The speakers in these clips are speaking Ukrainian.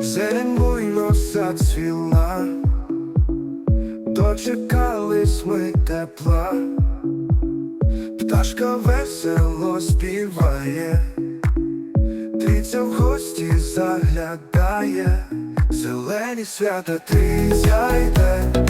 Зелень буйно зацвіла, дочекались ми тепла, пташка весело співає, тріця в гості заглядає, зелені свята ти йде,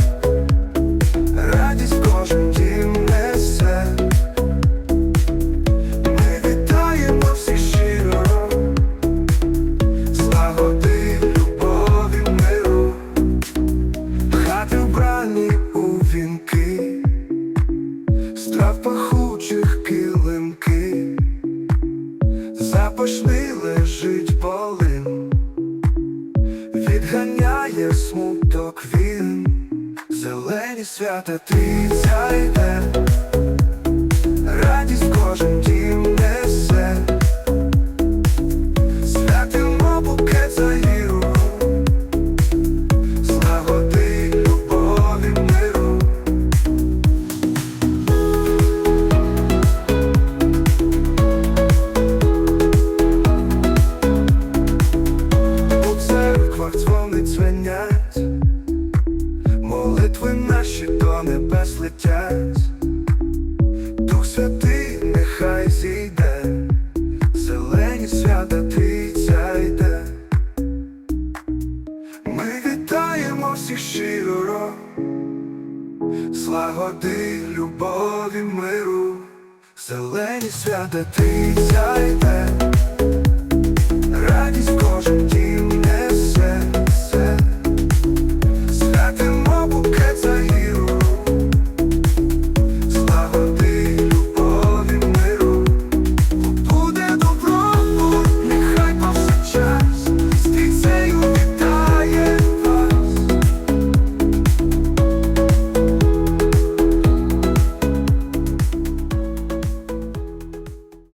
запашний лежить полин, відганяє смуток він, зелені свята ти йде, молитви наші до небес летять, Дух Святий нехай зійде, зелені свята трійця йде. Ми вітаємо всіх щиро, злагоди, любові, миру, зелені свята трійця йде.